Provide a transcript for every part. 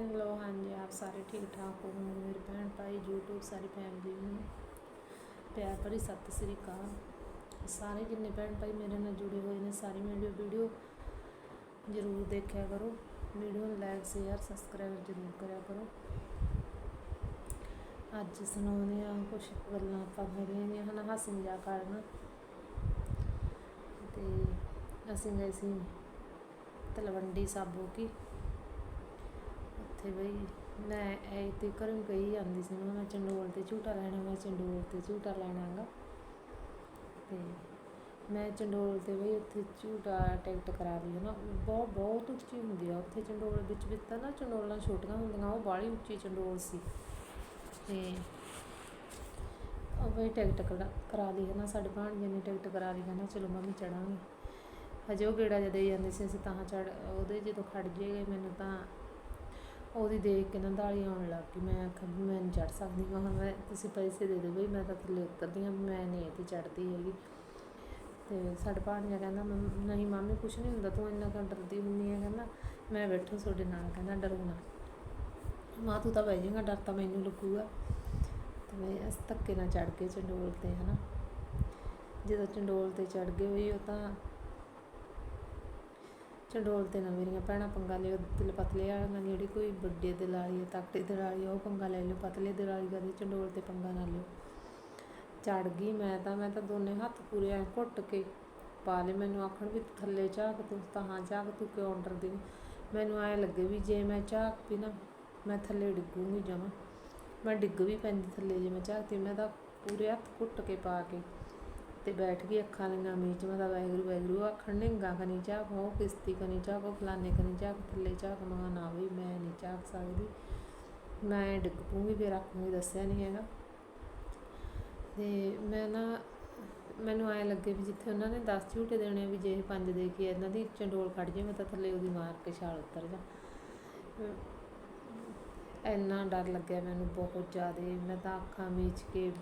Hello ਹਾਂਜੀ, ਆਪ ਸਾਰੇ ਠੀਕ ਠਾਕ ਹੋ ਮੇਰੇ ਭੈਣ ਭਾਈ, YouTube, ਸਾਰੀ ਫੈਮਿਲੀ ਨੂੰ। ਪਿਆਰ ਭਰੀ ਸਤਿ ਸ੍ਰੀ ਅਕਾਲ। ਸਾਰੇ ਜਿੰਨੇ ਭੈਣ ਭਾਈ ਮੇਰੇ ਨਾਲ ਜੁੜੇ ਹੋਏ ਨੇ, ਸਾਰੀ ਮੇਰੀ ਵੀਡੀਓ ਜ਼ਰੂਰ ਦੇਖਿਆ ਕਰੋ। ਵੀਡੀਓ ਨੂੰ ਲਾਈਕ ਸ਼ੇਅਰ ਸਬਸਕ੍ਰਾਈਬ ਜ਼ਰੂਰ ਕਰਿਆ ਕਰੋ। ਅੱਜ ਸੁਣਾਉਂਦੇ ਆ ਕੁਝ ਗੱਲਾਂ ਆਪਾਂ ਮੇਰੀਆਂ ਦੀਆਂ ਹਨ, ਹਾਸੀ ਮਜ਼ਾਕ ਕਰਨ ਤੇ ਅਸੀਂ ਗਏ ਸੀ ਤਲਵੰਡੀ ਸਾਬੋ ਕੀ। ਉੱਥੇ ਬਈ। ਮੈਂ ਐ ਤੇ ਘਰੋਂ ਕਹੀ ਜਾਂਦੀ ਸੀ ਨਾ ਮੈਂ ਚੰਡੋਲ ਤੇ ਝੂਟਾ ਲੈਣਾ ਮੈਂ ਚੰਡੋਲ ਤੇ ਝੂਟਾ ਲੈਣਾਗਾ ਤੇ ਮੈਂ ਚੰਡੋਲ ਤੇ ਬਈ ਉੱਥੇ ਝੂਟਾ ਟਿਕਟ ਕਰਾ ਲਈ ਹੈ ਨਾ ਬਹੁਤ ਬਹੁਤ ਉੱਚੀ ਹੁੰਦੀ ਆ ਉੱਥੇ ਚੰਡੋਲ ਵਿੱਚ ਵਿੱਚ ਤਾਂ ਨਾ ਚੰਡੋਲਾਂ ਛੋਟੀਆਂ ਹੁੰਦੀਆਂ, ਉਹ ਬਾਹਲੀ ਉੱਚੀ ਚੰਡੋਲ ਸੀ। ਤੇ ਉਹ ਬਈ ਟਿਕਟ ਕਰਾ ਕਰਾ ਲਈ ਹੈ ਨਾ ਸਾਡੇ ਭਾਣਜੇ ਨੇ ਟਿਕਟ ਕਰਾ ਲਈ ਹੈ ਨਾ ਚਲੋ ਮੰਮੀ ਚੜਾਂਗੇ। ਹਜੇ ਉਹ ਗੇੜਾ ਜਿਹਾ ਜਾਂਦੇ ਸੀ, ਅਸੀਂ ਤਾਂ ਚੜ ਉਹਦੇ ਜਦੋਂ ਖੜ ਜੇਗੇ ਮੈਨੂੰ ਤਾਂ ਉਹਦੀ ਦੇਖ ਕੇ ਨਾ ਦਾਲੀ ਆਉਣ ਲੱਗ ਗਈ। ਮੈਂ ਆਖਿਆ, ਵੀ ਮੈਂ ਨਹੀਂ ਚੜ੍ਹ ਸਕਦੀ। ਮੈਂ ਕਿਹਾ, ਮੈਂ ਤੁਸੀਂ ਪੈਸੇ ਦੇ ਦਿਓ ਬਈ, ਮੈਂ ਤਾਂ ਥੱਲੇ ਉਤਰਦੀ ਹਾਂ, ਮੈਂ ਨਹੀਂ ਇੱਥੇ ਚੜ੍ਹਦੀ ਹੈਗੀ। ਅਤੇ ਸਾਡੇ ਭਾਣਜਾ ਕਹਿੰਦਾ, ਮੰਮ- ਨਹੀਂ ਮਾਮੀ, ਕੁਛ ਨਹੀਂ ਹੁੰਦਾ, ਤੂੰ ਇੰਨਾ ਕਿਉਂ ਡਰਦੀ ਹੁੰਦੀ ਹੈ? ਕਹਿੰਦਾ, ਮੈਂ ਬੈਠੂ ਤੁਹਾਡੇ ਨਾਲ, ਕਹਿੰਦਾ, ਡਰੋ ਨਾ। ਮਾਂ, ਤੂੰ ਤਾਂ ਬਹਿ ਜਾਏਗਾ, ਡਰ ਤਾਂ ਮੈਨੂੰ ਲੱਗੂਗਾ। ਤੇ ਮੈਂ ਇਸ ਧੱਕੇ ਨਾਲ ਚੜ ਕੇ ਚੰਡੋਲ ਤੇ, ਹਨਾ। ਜਦੋਂ ਚੰਡੋਲ ਤੇ ਚੜ ਗਏ ਹੋਈ, ਉਹ ਤਾਂ ਚੰਡੋਲ ਤੇ ਨਾ ਮੇਰੀਆਂ ਭੈਣਾਂ ਪੰਗਾ ਲਿਓ ਦਿਲ ਪਤਲੇ ਵਾਲਾ ਵਾਲੀਆਂ ਜਿਹੜੀ ਕੋਈ ਵੱਡੇ ਦਿਲ ਵਾਲੀ ਹੈ ਤਕੜੇ ਦਿਲ ਵਾਲੀ ਆ, ਉਹ ਪੰਗਾ ਲੈ ਲਿਓ ਪਤਲੇ ਦਿਲ ਵਾਲੀ ਕਦੇ ਚੰਡੋਲ ਤੇ ਪੰਗਾ ਨਾ ਲਿਓ। ਚੜ ਗਈ ਮੈਂ ਤਾਂ ਮੈਂ ਤਾਂ ਦੋਨੇ ਹੱਥ ਪੂਰੇ ਐ ਘੁੱਟ ਕੇ ਪਾ ਲਏ ਮੈਨੂੰ ਆਖਣ ਵੀ ਥੱਲੇ ਝਾਕ ਤੂੰ ਤਾਂ ਹਾਂ ਝਾਕ ਤੂੰ ਕਿਉਂ ਡਰਦੀ ਮੈਨੂੰ ਐ ਲੱਗੇ ਵੀ ਜੇ ਮੈਂ ਝਾਕ ਪੀ ਨਾ ਮੈਂ ਥੱਲੇ ਡਿੱਗੂਗੀ ਜਮਾ। ਮੈਂ ਡਿੱਗ ਵੀ ਪੈਂਦੀ ਥੱਲੇ ਜੇ ਮੈਂ ਝਾਕਤੀ ਮੈਂ ਤਾਂ ਪੂਰੇ ਹੱਥ ਘੁੱਟ ਕੇ ਪਾ ਕੇ ਤੇ ਬੈਠ ਗਈ ਅੱਖਾਂ ਲੰਗਾ ਮੀਚ ਮੈਂ ਤਾਂ ਵਾਹਿਗੁਰੂ ਵਾਹਿਗੁਰੂ ਆਖਣ, ਨਿੰਗਾ ਕਨੀ ਝਾਕ ਹੋ ਕਿਸ਼ਤੀ ਕਨੀ ਝਾਕ ਹੋ ਫਲਾਣੇ ਕਨੀ ਝਾਕ ਥੱਲੇ ਝਾਕ ਮਾ ਨਾ ਵੀ ਮੈਂ ਨਹੀਂ ਝਾਕ ਸਕਦੀ। ਮੈਂ ਡਿੱਗ ਪੂੰਗੀ ਫਿਰ ਆਖੂੰਗੀ ਦੱਸਿਆ ਨਹੀਂ ਹੈਗਾ। ਤੇ ਮੈਂ ਨਾ, ਮੈਨੂੰ ਐ ਲੱਗੇ ਵੀ ਜਿੱਥੇ ਉਹਨਾਂ ਨੇ 10 ਝੂਟੇ ਦੇਣੇ ਵੀ ਜੇ ਇਹ ਪੰਜ ਦੇ ਕੇ ਇਹਨਾਂ ਦੀ ਚੰਡੋਲ ਖੜ ਜੇ ਮੈਂ ਤਾਂ ਥੱਲੇ ਉਹਦੀ ਮਾਰ ਕੇ ਛਾਲ ਉਤਰ ਜਾ। ਇੰਨਾ ਡਰ ਲੱਗਿਆ ਮੈਨੂੰ, ਬਹੁਤ ਜ਼ਿਆਦਾ। ਮੈਂ ਤਾਂ ਅੱਖਾਂ ਮੀਚ ਕੇ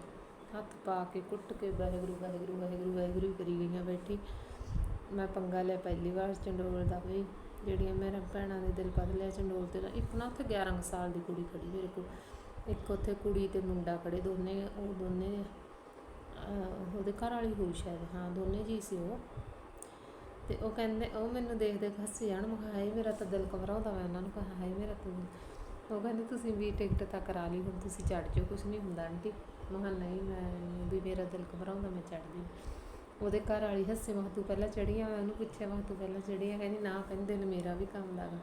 ਹੱਥ ਪਾ ਕੇ ਕੁੱਟ ਕੇ ਵਾਹਿਗੁਰੂ ਵਾਹਿਗੁਰੂ ਵਾਹਿਗੁਰੂ ਵਾਹਿਗੁਰੂ ਕਰੀ ਗਈਆਂ ਬੈਠੀ। ਮੈਂ ਪੰਗਾ ਲਿਆ ਪਹਿਲੀ ਵਾਰ ਚੰਡੋਲ ਦਾ ਵੀ, ਜਿਹੜੀਆਂ ਮੇਰਾ ਭੈਣਾਂ ਦੇ ਦਿਲ ਪਤ ਲਿਆ ਚੰਡੋਲ ਤੇ ਨਾ ਇੱਕ ਨਾ ਉੱਥੇ 11 ਸਾਲ ਦੀ ਕੁੜੀ ਖੜੀ ਮੇਰੇ ਕੋਲ। ਇੱਕ ਉੱਥੇ ਕੁੜੀ ਤੇ ਮੁੰਡਾ ਖੜੇ, ਦੋਨੇ, ਉਹ ਦੋਨੇ ਉਹਦੇ ਘਰ ਵਾਲੀ ਹੋਈ ਸ਼ਾਇਦ, ਹਾਂ, ਦੋਨੇ ਜੀ ਸੀ ਉਹ। ਤੇ ਉਹ ਕਹਿੰਦੇ, ਉਹ ਮੈਨੂੰ ਦੇਖ ਦੇਖ ਹੱਸੀ ਜਾਣ, ਮੈਂ ਕਿਹਾ, ਹਾਏ, ਮੇਰਾ ਤਾਂ ਦਿਲ ਘਬਰਾਉਂਦਾ ਮੈਂ ਉਹਨਾਂ ਨੂੰ ਕਿਹਾ, ਹਾਏ, ਮੇਰਾ ਤਾਂ ਦਿਲ। ਉਹ ਕਹਿੰਦੇ, ਤੁਸੀਂ ਵੀ ਟਿਕਟ ਤਾਂ ਕਰਾ ਲਈ, ਹੁਣ ਤੁਸੀਂ ਚੜ ਜਾਓ ਕੁਝ ਨਹੀਂ ਹੁੰਦਾ, ਆਂਟੀ। ਮਹਾਂ ਕਿਹਾ ਨਹੀਂ, ਮੈਂ ਵੀ ਮੇਰਾ ਦਿਲ ਘਬਰਾਉਂਦਾ, ਮੈਂ ਚੜਦੀ ਉਹਦੇ ਘਰ ਵਾਲੀ ਹੱਸੇ, ਮੈਂ ਤੂੰ ਪਹਿਲਾਂ ਚੜੀਆਂ ਮੈਂ ਉਹਨੂੰ ਪੁੱਛਿਆ, ਮੈਂ ਤੂੰ ਪਹਿਲਾਂ ਚੜੀਆਂ ਕਹਿੰਦੀ, ਨਾ ਕਹਿੰਦੇ, ਦਿਲ ਮੇਰਾ ਵੀ ਕੰਮ ਲੱਗਾ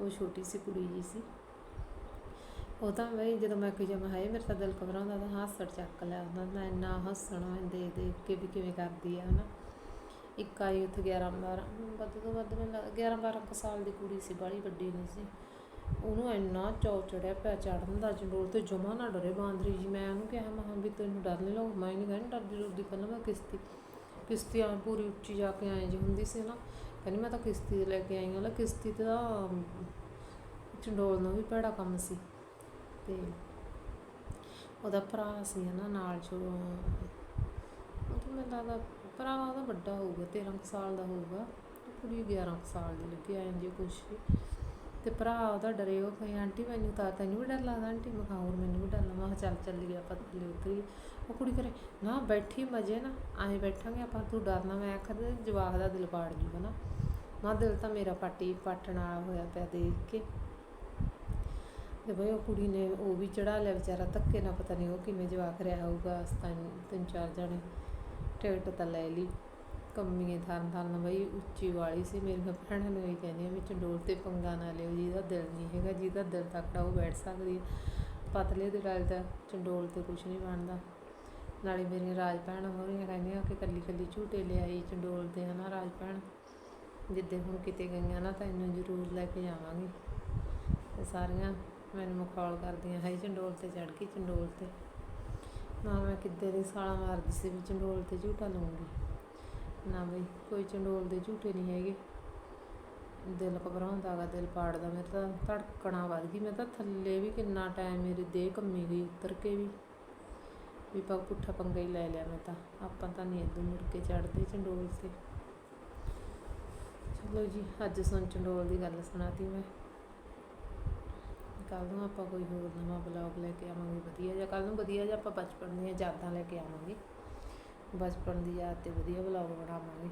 ਉਹ ਛੋਟੀ ਸੀ ਕੁੜੀ ਜੀ ਸੀ। ਉਹ ਤਾਂ ਮੈਂ ਜਦੋਂ ਮੈਂ ਕਿਹਾ ਮੈਂ ਹਾਏ, ਮੇਰਾ ਤਾਂ ਦਿਲ ਘਬਰਾਉਂਦਾ ਤਾਂ ਹਾਸੜ ਚੱਕ ਲਿਆ ਉਹਨਾਂ ਦਾ ਇੰਨਾ ਹੱਸਣ ਹੱਸਣਾ ਦੇਖ ਦੇ ਕੇ ਵੀ ਕਿਵੇਂ ਕਰਦੀ ਆ, ਹਨਾ। ਇੱਕ ਆਈ ਉੱਥੇ 11 12 ਵੱਧ ਤੋਂ ਵੱਧ ਮੈਨੂੰ ਲੱਗਦਾ 11 12 ਕੁ ਸਾਲ ਦੀ ਕੁੜੀ ਸੀ, ਬਾਹਲੀ ਵੱਡੀ ਨਹੀਂ ਸੀ। ਉਹਨੂੰ ਇੰਨਾ ਚੌ ਚੜਿਆ ਪਿਆ ਚੜਨ ਦਾ ਚੰਡੋਲ ਤੇ ਜਮਾ ਨਾ ਡਰੇ ਬਾਂਦਰੀ ਜੀ। ਮੈਂ ਉਹਨੂੰ ਕਿਹਾ, ਮੈਂ ਵੀ ਤੈਨੂੰ ਡਰ ਨਹੀਂ ਲੱਗਦਾ? ਮੈਂ ਨਹੀਂ ਕਹਿੰਦੀ ਡਰਦੀ ਡਰਦੀ, ਪਹਿਲਾਂ ਮੈਂ ਕਿਸ਼ਤੀ ਕਿਸ਼ਤੀ ਆਂ ਪੂਰੀ ਉੱਚੀ ਜਾ ਕੇ ਆਏ ਜੀ ਹੁੰਦੀ ਸੀ ਨਾ। ਕਹਿੰਦੀ ਮੈਂ ਤਾਂ ਕਿਸ਼ਤੀ ਤੇ ਲੈ ਕੇ ਆਈ ਹਾਂ। ਲਾ ਕਿਸ਼ਤੀ ਤੇ ਤਾਂ ਚੰਡੋਲ ਨੂੰ ਵੀ ਭੈੜਾ ਕੰਮ ਸੀ। ਤੇ ਉਹਦਾ ਭਰਾ ਸੀ ਹਨਾ ਨਾਲ ਜੋ, ਉਹ ਤਾਂ ਮੈਨੂੰ ਲੱਗਦਾ ਭਰਾ ਉਹਦਾ ਵੱਡਾ ਹੋਊਗਾ 13 ਕੁ ਸਾਲ ਦਾ ਹੋਊਗਾ। ਤੇ ਕੁੜੀ 11 ਕੁ ਸਾਲ ਦੀ ਲੱਗੀ, ਆ ਜੀ ਕੁਛ। ਤੇ ਭਰਾ ਉਹਦਾ ਡਰੇ ਉਹ ਕਹੇ ਆਂਟੀ ਮੈਨੂੰ ਤਾਂ ਤੈਨੂੰ ਵੀ ਡਰ ਲੱਗਦਾ, ਆਂਟੀ। ਮੈਂ ਕਿਹਾ, ਹੋਰ ਮੈਨੂੰ ਵੀ ਡਰ ਲੱਗਦਾ। ਮੈਂ ਕਿਹਾ, ਚੱਲ ਚੱਲੀਏ ਆਪਾਂ ਥੱਲੇ ਉਤਰੀ ਉਹ ਕੁੜੀ ਕਰੇ, ਨਾ ਬੈਠੀ ਮਜੇ ਨਾ ਆਏ ਬੈਠਾਂਗੇ ਆਪਾਂ, ਤੂੰ ਡਰਨਾ ਮੈਂ ਆਖਦਾ ਜਵਾਕ ਦਾ ਦਿਲ ਪਾੜ ਜੂਗਾ ਨਾ। ਮਾ ਦਿਲ ਤਾਂ ਮੇਰਾ ਪਾਟੀ ਪਾਟਣ ਵਾਲਾ ਹੋਇਆ ਪਿਆ ਦੇਖ ਕੇ। ਤੇ ਬਈ ਉਹ ਕੁੜੀ ਨੇ ਉਹ ਵੀ ਚੜਾ ਲਿਆ ਵਿਚਾਰਾ ਧੱਕੇ ਨਾਲ, ਪਤਾ ਨਹੀਂ ਉਹ ਕਿਵੇਂ ਜਵਾਕ ਰਿਹਾ ਹੋਊਗਾ ਤਿੰਨ ਚਾਰ ਜਣੇ, ਟਿਕਟ ਤਾਂ ਲੈ ਲਈ। ਕੰਮੀਏ ਥਰਨ ਥਰਨ ਬਈ ਉੱਚੀ ਵਾਲੀ ਸੀ, ਮੇਰੀਆਂ ਭੈਣਾਂ ਨੂੰ ਇਹ ਕਹਿੰਦੀਆਂ ਵੀ ਚੰਡੋਲ ਤੇ ਪੰਗਾ ਨਾ ਲਿਓ, ਜਿਹਦਾ ਦਿਲ ਨਹੀਂ ਹੈਗਾ, ਜਿਹਦਾ ਦਿਲ ਤਕੜਾ ਉਹ ਬੈਠ ਸਕਦੀ ਪਤਲੇ ਦੇ ਨਾਲ ਦਾ ਚੰਡੋਲ ਤੇ ਕੁਝ ਨਹੀਂ ਬਣਦਾ। ਨਾਲੇ ਮੇਰੀਆਂ ਰਾਜ ਭੈਣਾਂ ਹੋ ਰਹੀਆਂ ਕਹਿੰਦੀਆਂ ਕਿ ਕੱਲੀ ਕੱਲੀ ਝੂਟੇ ਲਿਆਈ ਚੰਡੋਲ ਤੇ ਹਨਾ ਰਾਜ ਭੈਣ ਜਿੱਦੇ ਹੁਣ ਕਿਤੇ ਗਈਆਂ ਨਾ ਤਾਂ ਇਹਨੂੰ ਜ਼ਰੂਰ ਲੈ ਕੇ ਜਾਵਾਂਗੀ। ਤੇ ਸਾਰੀਆਂ ਮੈਨੂੰ ਮਖੌਲ ਕਰਦੀਆਂ ਹਾਈ ਚੰਡੋਲ ਤੇ ਚੜ ਗਈ, ਚੰਡੋਲ ਤੇ। ਨਾ ਮੈਂ ਕਿੱਦੇ ਦੀ ਸਾਲਾ ਮਾਰਦੀ ਸੀ ਵੀ ਚੰਡੋਲ ਤੇ ਝੂਟਾ ਲਊਂਗੀ ਨਾ ਬਈ, ਕੋਈ ਚੰਡੋਲ ਦੇ ਝੂਠੇ ਨਹੀਂ ਹੈਗੇ। ਦਿਲ ਘਬਰਾਉਂਦਾ ਗਾ, ਦਿਲ ਪਾੜਦਾ। ਮੇਰੇ ਤਾਂ ਧੜਕਣਾ ਵੱਧ ਗਈ। ਮੈਂ ਤਾਂ ਥੱਲੇ ਵੀ ਕਿੰਨਾ ਟਾਈਮ ਮੇਰੀ ਦੇਹ ਕੰਮੀ ਗਈ, ਉਤਰ ਕੇ ਵੀ। ਵੀ ਪਾ ਪੁੱਠਾ ਪੰਗਾ ਹੀ ਲੈ ਲਿਆ ਮੈਂ ਤਾਂ। ਆਪਾਂ ਤਾਂ ਨਹੀਂ ਇਦੋਂ ਮੁੜ ਕੇ ਚੜਦੇ ਚੰਡੋਲ ਤੇ। ਚਲੋ ਜੀ, ਅੱਜ ਸੁਣ ਚੰਡੋਲ ਦੀ ਗੱਲ ਸੁਣਾਤੀ ਮੈਂ। ਕੱਲ ਨੂੰ ਆਪਾਂ ਕੋਈ ਹੋਰ ਨਵਾਂ ਬਲੌਗ ਲੈ ਕੇ ਆਵਾਂਗੇ। ਵਧੀਆ ਜਿਹਾ ਕੱਲ ਨੂੰ ਵਧੀਆ ਜਿਹਾ ਆਪਾਂ ਬਚਪਨ ਦੀਆਂ ਯਾਦਾਂ ਲੈ ਕੇ ਆਵਾਂਗੇ। ਬਚਪਨ ਦੀ ਯਾਦ ਤੇ ਵਧੀਆ ਬਲੌਗ ਬਣਾਵਾਂਗੇ।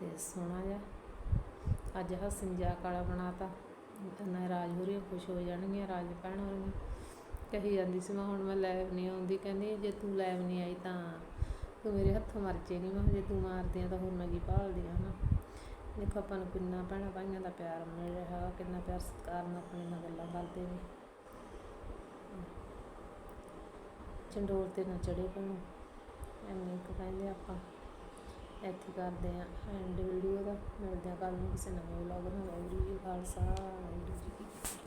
ਤੇ ਸੋਹਣਾ ਜਿਹਾ। ਅੱਜ ਹਾਸੀ ਮਜ਼ਾਕ ਵਾਲਾ ਬਣਾਤਾ। ਨਾ ਰਾਜ ਹੋ ਖੁਸ਼ ਹੋ ਜਾਣਗੀਆਂ, ਰਾਜ ਭੈਣ ਹੋਣਗੀਆਂ ਕਹੀ ਜਾਂਦੀ ਸੀ, ਮੈਂ ਹੁਣ ਮੈਂ ਲੈਬ ਨਹੀਂ ਆਉਂਦੀ। ਕਹਿੰਦੀ, ਜੇ ਤੂੰ ਲੈਬ ਨਹੀਂ ਆਈ ਤਾਂ ਤੂੰ ਮੇਰੇ ਹੱਥੋਂ ਮਰ ਜੇਗੀ ਮੈਂ ਕਿਹਾ ਜੇ ਤੂੰ ਮਾਰਦੀ ਆ ਤਾਂ ਹੋਰ ਮੈਂ ਕੀ ਭਾਲਦੀ ਆ ਨਾ? ਦੇਖੋ ਆਪਾਂ ਨੂੰ ਕਿੰਨਾ ਭੈਣਾਂ ਭਾਈਆਂ ਦਾ ਪਿਆਰ ਮਿਲ ਰਿਹਾ, ਕਿੰਨਾ ਪਿਆਰ ਸਤਿਕਾਰ ਨਾਲ ਆਪਣੇ ਨਾਲ ਗੱਲਾਂ ਕਰਦੇ ਨੇ। ਚੰਡੋਲ ਤੇ ਨਾ ਚੜੇ ਭੈਣੋ। ਐਵੇਂ ਕੁ ਕਹਿੰਦੇ ਆਪਾਂ ਇੱਥੇ ਕਰਦੇ ਆ ਐਂਡ ਵੀਡੀਓ ਦਾ। ਮਿਲਦੇ ਆ ਕੱਲ ਨੂੰ ਕਿਸੇ ਨਵੇਂ ਵਲੌਗ ਨਾਲ। ਵਾਹਿਗੁਰੂ ਜੀ ਖਾਲਸਾ, ਵਾਹਿਗੁਰੂ ਜੀ